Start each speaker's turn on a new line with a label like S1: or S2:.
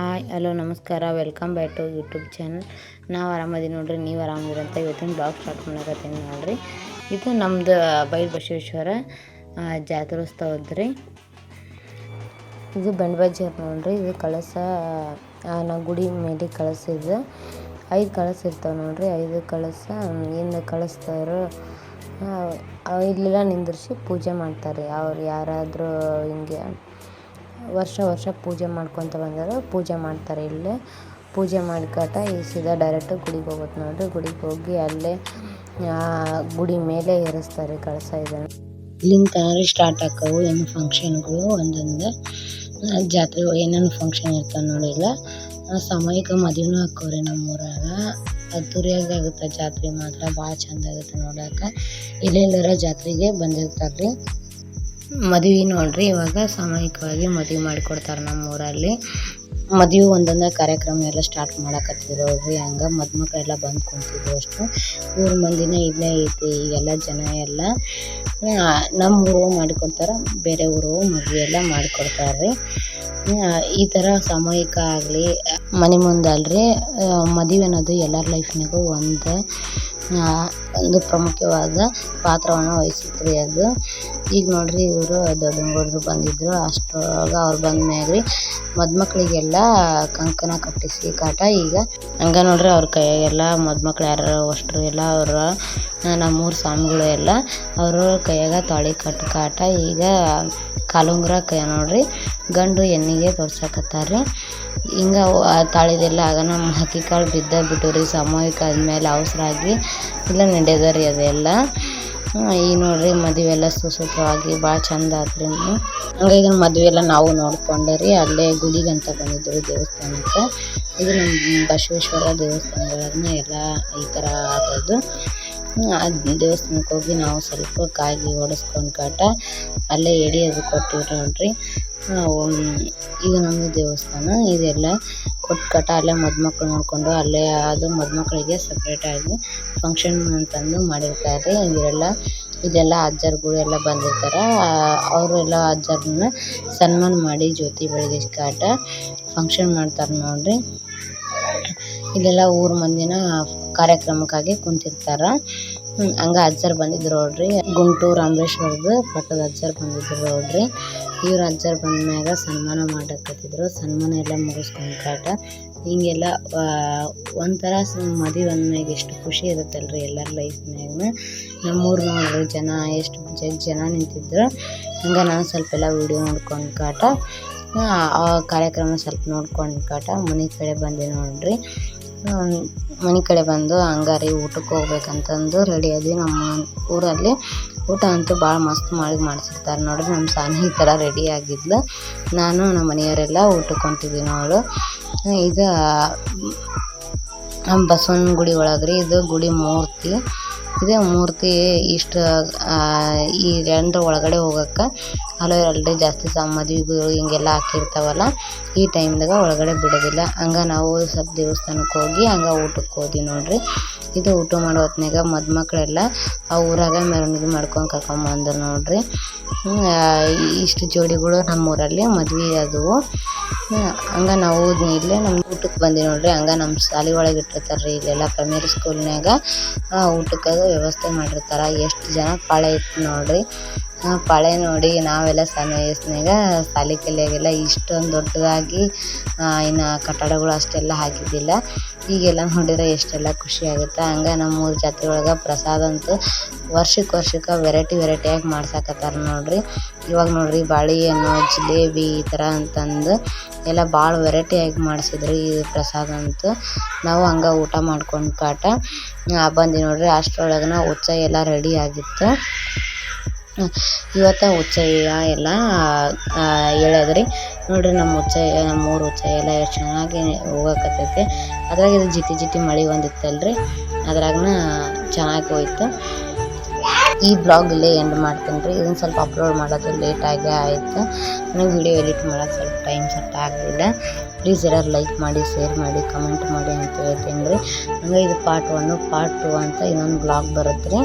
S1: Hi, hello, ನಮಸ್ಕಾರ. Welcome back to YouTube channel. ನಾವು ಆರಾಮದೀವಿ ನೋಡ್ರಿ, ನೀವು ಆರಾಮದಿರಿ ಅಂತ ಇವತ್ತಿನ ಬ್ಲಾಗ್ ಸ್ಟಾರ್ಟ್ ಮಾಡಕತ್ತೀನಿ ನೋಡ್ರಿ. ಇದು ನಮ್ದು ಬೈಲ್ ಬಸವೇಶ್ವರ ಜಾತ್ರೋತ್ಸವದ ರೀ ಇದು ಬಂಡ್ಬಾಜಿ ನೋಡ್ರಿ. ಇದು ಕಳಸ ನಾವು ಗುಡಿ ಮೇಲೆ ಕಳಸ ಇದು. ಐದು ಕಳಸ ಇರ್ತಾವೆ ನೋಡ್ರಿ. ಐದು ಕಳಸ ಇಂದ ಕಳಿಸ್ತಾರೋ ಇಲ್ಲೆಲ್ಲ ನಿಂದಿರ್ಸಿ ಪೂಜೆ ಮಾಡ್ತಾರೆ. ಅವ್ರು ಯಾರಾದರೂ ಹಿಂಗೆ ವರ್ಷ ವರ್ಷ ಪೂಜೆ ಮಾಡ್ಕೊತ ಬಂದರು ಪೂಜೆ ಮಾಡ್ತಾರೆ ಇಲ್ಲೇ. ಪೂಜೆ ಮಾಡ್ಕೊತ ಈ ಸೀದಾ ಡೈರೆಕ್ಟ್ ಗುಡಿಗೆ ಹೋಗುತ್ತೆ ನೋಡ್ರಿ. ಗುಡಿಗೆ ಹೋಗಿ ಅಲ್ಲೇ ಗುಡಿ ಮೇಲೆ ಏರಿಸ್ತಾರೆ, ಕಳಸ ಇದನ್ನು. ಇಲ್ಲಿಂದ ಸ್ಟಾರ್ಟ್ ಆಕ್ಕವು ಏನು ಫಂಕ್ಷನ್ಗಳು ಒಂದೊಂದು ಜಾತ್ರೆ, ಏನೇನು ಫಂಕ್ಷನ್ ಇರ್ತವೆ ನೋಡಿಲ್ಲ. ಸಮಯಕ್ಕೆ ಮದುವೆನೂ ಹಾಕೋರಿ ನಮ್ಮ ಊರಾಗ ಅದ್ದೂರಿಯಾಗಿ ಆಗುತ್ತೆ ಜಾತ್ರೆ ಮಾತ್ರ. ಭಾಳ ಚಂದ ಆಗುತ್ತೆ ನೋಡಕ್ಕೆ ಎಲ್ಲೆಲ್ಲರ ಜಾತ್ರೆಗೆ ಬಂದಿರ್ತಾರೆ ರೀ ಮದುವೆ ನೋಡ್ರಿ, ಇವಾಗ ಸಾಮೂಹಿಕವಾಗಿ ಮದುವೆ ಮಾಡಿಕೊಡ್ತಾರೆ ನಮ್ಮ ಊರಲ್ಲಿ ಮದುವೆ ಒಂದೊಂದು ಕಾರ್ಯಕ್ರಮ ಎಲ್ಲ ಸ್ಟಾರ್ಟ್ ಮಾಡಕತ್ತಿದ್ರು ಅವ್ರಿ ಹಂಗೆ ಮದುಮಕ್ಕಳೆಲ್ಲ ಬಂದು ಕುಂತಿದ್ರು ಅಷ್ಟು. ಊರ ಮಂದಿನ ಇಲ್ಲೇ ಐತಿ, ಈಗೆಲ್ಲ ಜನ ಎಲ್ಲ ನಮ್ಮ ಊರು ಮಾಡಿಕೊಡ್ತಾರೆ, ಬೇರೆ ಊರು ಮದುವೆ ಎಲ್ಲ ಮಾಡಿಕೊಡ್ತಾರೆ ಈ ಥರ ಸಾಮೂಹಿಕ ಆಗಲಿ, ಮನೆ ಮುಂದಲ್ರಿ ಮದುವೆ ಅನ್ನೋದು ಎಲ್ಲರ ಲೈಫ್ನಾಗೂ ಒಂದು. ಒಂದು ಪ್ರಮುಖವಾದ ಪಾತ್ರವನ್ನು ವಹಿಸಿತ್ರಿ ಅದು. ಈಗ ನೋಡ್ರಿ ಇವರು ದೊಡ್ಡಗೌಡರು ಬಂದಿದ್ರು. ಅಷ್ಟರೊಳಗೆ ಅವ್ರು ಬಂದ ಮ್ಯಾಗ ರೀ ಕಂಕನ ಕಂಕಣ ಕಟ್ಟಿಸಿ ಕಾಟ. ಈಗ ಹಂಗ ನೋಡ್ರಿ ಅವ್ರ ಕೈಯಾಗೆಲ್ಲ ಮದುಮಕ್ಳು ಯಾರು ಅಷ್ಟರು ಎಲ್ಲ ಅವ್ರ ನಮ್ಮೂರು ಸ್ವಾಮಿಗಳು ಎಲ್ಲ ಅವರು ಕೈಯಾಗ ತಾಳಿ ಕಟ್ಟು ಕಾಟ. ಈಗ ಕಾಲುಂಗ್ರ ಕೈ ನೋಡ್ರಿ, ಗಂಡು ಹೆಣ್ಣಿಗೆ ತೋರ್ಸಕತ್ತಾರ್ರಿ. ಹಿಂಗ ತಾಳಿದೆಲ್ಲ ಆಗ ನಮ್ಮ ಹಕ್ಕಿ ಕಾಳು ಬಿದ್ದ ಬಿಟ್ಟು ರೀ ಸಾಮೂಹಿಕ ಆದ್ಮೇಲೆ ಅವಸರ ಆಗಿ ಇಲ್ಲ ನಡೆಯದ ರೀ ಅದೆಲ್ಲ ಈಗ ನೋಡ್ರಿ ಮದುವೆ ಎಲ್ಲ ಸುಸೂತ್ರವಾಗಿ ಭಾಳ ಚಂದ ಆತ್ರಿ. ಹಂಗೆ ಇದನ್ನ ಮದುವೆ ಎಲ್ಲ ನಾವು ನೋಡ್ಕೊಂಡೆ ರೀ ಅಲ್ಲೇ ಗುಡಿಗಂತ ಬಂದಿದ್ರು ದೇವಸ್ಥಾನಕ್ಕೆ. ಇದು ನಮ್ಮ ಬಸವೇಶ್ವರ ದೇವಸ್ಥಾನಗಳನ್ನ ಎಲ್ಲ ಈ ಥರ ಆಗೋದು ಅದು ದೇವಸ್ಥಾನಕ್ಕೆ ಹೋಗಿ ನಾವು ಸ್ವಲ್ಪ ಕಾಯಿ ಓಡಿಸ್ಕೊಂಡು ಕಾಟ, ಅಲ್ಲೇ ಎಡಿ ಅದು ಕೊಟ್ಟಿವಿ ನೋಡ್ರಿ ಇದು ನಮ್ಮದು ದೇವಸ್ಥಾನ, ಇದೆಲ್ಲ ಕೊಟ್ಟು ಕಾಟ ಅಲ್ಲೇ ಮದುಮಕ್ಳು ನೋಡಿಕೊಂಡು ಅಲ್ಲೇ ಅದು ಮದುಮಕ್ಳಿಗೆ ಸಪ್ರೇಟಾಗಿ ಫಂಕ್ಷನ್ ಅಂತಂದು ಮಾಡಿರ್ತಾರೆ. ಇವರೆಲ್ಲ, ಇದೆಲ್ಲ ಅಜ್ಜರ್ಗಳು ಎಲ್ಲ ಬಂದಿರ್ತಾರೆ. ಅವರೆಲ್ಲ ಅಜ್ಜರನ್ನ ಸನ್ಮಾನ ಮಾಡಿ ಜ್ಯೋತಿ ಬೆಳಗಿಸಿ ಕಾಟ ಫಂಕ್ಷನ್ ಮಾಡ್ತಾರೆ ನೋಡ್ರಿ. ಇಲ್ಲೆಲ್ಲ ಊರ್ ಮಂದಿನ ಕಾರ್ಯಕ್ರಮಕ್ಕಾಗಿ ಕುಂತಿರ್ತಾರ. ಹಂಗ ಅಜ್ಜರ್ ಬಂದಿದ್ರು ನೋಡ್ರಿ. ಗುಂಟೂರು ರಾಮರೇಶ್ವರದ ಪಟ್ಟದ ಅಜ್ಜರ್ ಬಂದಿದ್ರು ನೋಡ್ರಿ. ಇವ್ರ ಅಜ್ಜರ್ ಬಂದ್ಮ್ಯಾಗ ಸನ್ಮಾನ ಮಾಡಕತ್ತಿದ್ರು. ಸನ್ಮಾನ ಎಲ್ಲ ಮುಗಿಸ್ಕೊಂಡ್ ಕಾಟ. ಹಿಂಗೆಲ್ಲ ಒಂಥರ ಮದುವೆ ಅಂದ್ಮ್ಯಾಗ ಎಷ್ಟು ಖುಷಿ ಇರುತ್ತಲ್ರಿ ಎಲ್ಲರ ಲೈಫ್ನ್ಯಾಗ ನಮ್ಮೂರು ನೋಡ್ರಿ, ಜನ ಎಷ್ಟು ಜಗ್ ಜನ ನಿಂತಿದ್ರು. ಹಂಗ ನಾನು ಸ್ವಲ್ಪ ಎಲ್ಲ ವಿಡಿಯೋ ನೋಡ್ಕೊಂಡು ಕಾಟ. ಆ ಕಾರ್ಯಕ್ರಮ ಸ್ವಲ್ಪ ನೋಡ್ಕೊಂಡು ಕಾಟ. ಮನೆ ಕಡೆ ಬಂದೆ ನೋಡ್ರಿ. ಮನೆ ಕಡೆ ಬಂದು ಹಂಗಾರಿ ಊಟಕ್ಕೆ ಹೋಗ್ಬೇಕಂತಂದು ರೆಡಿ ಆದ್ವಿ. ನಮ್ಮ ಊರಲ್ಲಿ ಊಟ ಅಂತೂ ಭಾಳ ಮಸ್ತ್ ಮಾಡಿ ಮಾಡಿಸಿರ್ತಾರೆ ನೋಡ್ರಿ. ನಮ್ಮ ಸಾನಿ ಈ ಥರ ರೆಡಿ ಆಗಿದ್ಲು. ನಾನು, ನಮ್ಮ ಮನೆಯವರೆಲ್ಲ ಊಟಕ್ಕೆ ಹೊಂಟಿದ್ವಿ ನೋಡು. ಇದು ಬಸವನ ಗುಡಿ ಒಳಗೆ ರೀ ಇದು ಗುಡಿ ಮೂರ್ತಿ. ಇದೇ ಮೂರ್ತಿ ಇಷ್ಟು ಈ ರಂಧ್ರ ಒಳಗಡೆ ಹೋಗಕ್ಕೆ ಹಲವು ಆಲ್ರೆಡಿ ಜಾಸ್ತಿ ಸಹ ಮದುವೆಗಳು ಹಿಂಗೆಲ್ಲ ಹಾಕಿರ್ತಾವಲ್ಲ ಈ ಟೈಮ್ದಾಗ ಒಳಗಡೆ ಬಿಡೋದಿಲ್ಲ. ಹಂಗೆ ನಾವು ಸ್ವಲ್ಪ ದೇವಸ್ಥಾನಕ್ಕೆ ಹೋಗಿ ಹಂಗೆ ಊಟಕ್ಕೆ ಹೋದ್ವಿ ನೋಡ್ರಿ. ಇದು ಊಟ ಮಾಡೋ ಹೊತ್ನಾಗ ಮದುಮಕ್ಳೆಲ್ಲ ಆ ಊರಾಗ ಮೆರವಣಿಗೆ ಮಾಡ್ಕೊಂಡು ಕರ್ಕೊಂಬಂದ್ರು ನೋಡ್ರಿ. ಇಷ್ಟು ಜೋಡಿಗಳು ನಮ್ಮ ಊರಲ್ಲಿ ಮದ್ವೆ ಹ್ಮ್, ಹಂಗ ನಾವು ಇಲ್ಲೇ ನಮ್ಮ ಊಟಕ್ಕೆ ಬಂದಿ ನೋಡ್ರಿ. ಹಂಗೆ ನಮ್ಮ ಶಾಲೆ ಒಳಗೆ ಇಟ್ಟಿರ್ತಾರ್ರಿ. ಇಲ್ಲೆಲ್ಲ ಪ್ರೈಮರಿ ಸ್ಕೂಲ್ನ್ಯಾಗ ಊಟಕ್ಕೆ ವ್ಯವಸ್ಥೆ ಮಾಡಿರ್ತಾರೆ. ಎಷ್ಟು ಜನ ಪಾಳೆ ಇತ್ತು ನೋಡ್ರಿ. ಪಾಳೆ ನೋಡಿ ನಾವೆಲ್ಲ ಸಣ್ಣ ವಯಸ್ಸಿನಾಗ ಶಾಲೆ ಕಲಿಯಾಗೆಲ್ಲ ಇಷ್ಟೊಂದು ದೊಡ್ಡದಾಗಿ ಇನ್ನು ಕಟ್ಟಡಗಳು ಅಷ್ಟೆಲ್ಲ ಹಾಕಿದ್ದಿಲ್ಲ. ಈಗೆಲ್ಲ ನೋಡಿದ್ರೆ ಎಷ್ಟೆಲ್ಲ ಖುಷಿ ಆಗುತ್ತೆ. ಹಂಗೆ ನಮ್ಮ ಊರ ಜಾತ್ರೆ ಒಳಗೆ ಪ್ರಸಾದ ಅಂತೂ ವರ್ಷಕ್ಕೆ ವರ್ಷಕ್ಕೆ ವೆರೈಟಿ ವೆರೈಟಿಯಾಗಿ ಮಾಡ್ಸಕತ್ತಾರ ನೋಡ್ರಿ. ಇವಾಗ ನೋಡ್ರಿ ಬಾಳೆಹಣ್ಣು, ಜಿಲೇಬಿ ಈ ಥರ ಅಂತಂದು ಎಲ್ಲ ಭಾಳ ವೆರೈಟಿಯಾಗಿ ಮಾಡಿಸಿದ್ರು ಈ ಪ್ರಸಾದ ಅಂತೂ. ನಾವು ಹಂಗೆ ಊಟ ಮಾಡ್ಕೊಂಡು ಕಾಟ ಬಂದು ನೋಡಿರಿ. ಅಷ್ಟರೊಳಗನ ಉತ್ಸವ ಎಲ್ಲ ರೆಡಿ ಆಗಿತ್ತು. ಇವತ್ತು ಉಚ್ಚಯ್ಯ ಎಲ್ಲ ಹೇಳಿದ್ರಿ. ನೋಡ್ರಿ ನಮ್ಮ ಉಚ್ಚಯ್ಯ, ನಮ್ಮ ಊರು ಉಚ್ಚಯ್ಯ ಎಲ್ಲ ಎಷ್ಟು ಚೆನ್ನಾಗಿ ಹೋಗಕತ್ತೈತಿ. ಅದ್ರಾಗ ಇದು ಜಿಟಿ ಜಿಟಿ ಮಳೆ ಒಂದಿತ್ತಲ್ರಿ. ಅದ್ರಾಗನ ಚೆನ್ನಾಗಿ ಹೋಯ್ತು. ಈ ಬ್ಲಾಗ್ ಇಲ್ಲೇ ಎಂಡ್ ಮಾಡ್ತೀನಿ ರೀ ಇದನ್ನು ಸ್ವಲ್ಪ ಅಪ್ಲೋಡ್ ಮಾಡೋದು ಲೇಟಾಗೇ ಆಯಿತು. ನನಗೆ ವಿಡಿಯೋ ಎಡಿಟ್ ಮಾಡೋಕ್ಕೆ ಸ್ವಲ್ಪ ಟೈಮ್ ಸೆಟ್ ಆಗಲಿಲ್ಲ. ಪ್ಲೀಸ್ ಎಲ್ಲರೂ ಲೈಕ್ ಮಾಡಿ ಶೇರ್ ಮಾಡಿ ಕಮೆಂಟ್ ಮಾಡಿ ಅಂತ ಹೇಳ್ತೀನಿ ರೀ ಹಂಗೆ ಇದು ಪಾರ್ಟ್ ಒನ್ನು ಪಾರ್ಟ್ ಟು ಅಂತ ಇನ್ನೊಂದು ಬ್ಲಾಗ್ ಬರುತ್ತೆ ರೀ